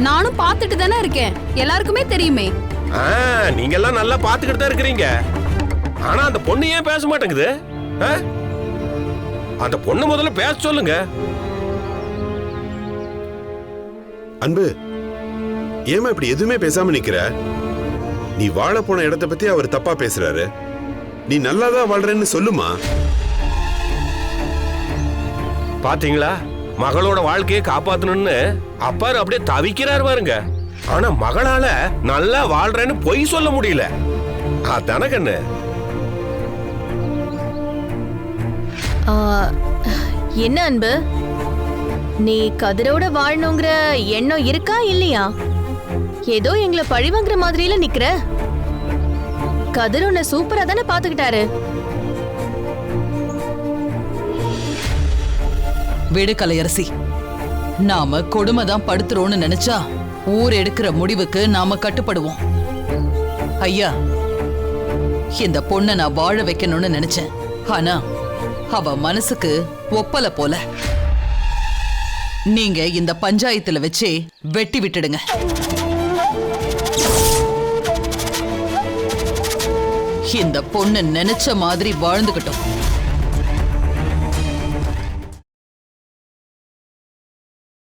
நானும் பார்த்துட்டு தானே இருக்கேன். எல்லாருக்குமே தெரியுமே. ஆ, நீங்க எல்லாம் நல்லா பாத்துக்கிட்டு தான் இருக்கிறீங்க. ஆனா அந்த பொண்ணு ஏன் பேச மாட்டேங்குது? ஆ? அந்த பொண்ணு முதல்ல பேச சொல்லுங்க. அன்பு ஏமா இப்படி எதுவுமே பேசாம நிக்கிற? நீ வாழ போன இடத்த பத்தி அவர் தப்பா பேசுறாரு. நீ நல்லாதான் வாழ்றேன்னு சொல்லுமா? பாத்தீங்களா? மகளோட வாழ்க்கையை காப்பாத்தணும்னு அப்பாரு அப்படியே தவிக்கிறாரு பாருங்க. ஆனா மகளால நல்லா வாழ்றேன்னு பொய் சொல்ல முடியல. அதான கண்ணு? என்ன அன்பு? நீ கதிரோட வாழணுங்கிற எண்ணம் இருக்கா இல்லையா? ஏதோ எங்களை பழிவாங்கிற மாதிரியில நிக்கிற. கதிர் உன்னை சூப்பரா தானே பாத்துக்கிட்டாரு. விடு கலையரசி நாம கொடுமை தான் படுத்துறோம்னு நினைச்சா ஊர் எடுக்கிற முடிவுக்கு நாம கட்டுப்படுவோம். ஐயா இந்த பொண்ணை நான் வாழ வைக்கணும்னு நினைச்சேன். ஆனா அவ மனசுக்கு ஒப்பல போல. நீங்க இந்த பஞ்சாயத்துல வச்சே வெட்டி விட்டுடுங்க. இந்த பொண்ணு நினைச்ச மாதிரி வாழ்ந்துகிட்டோம்.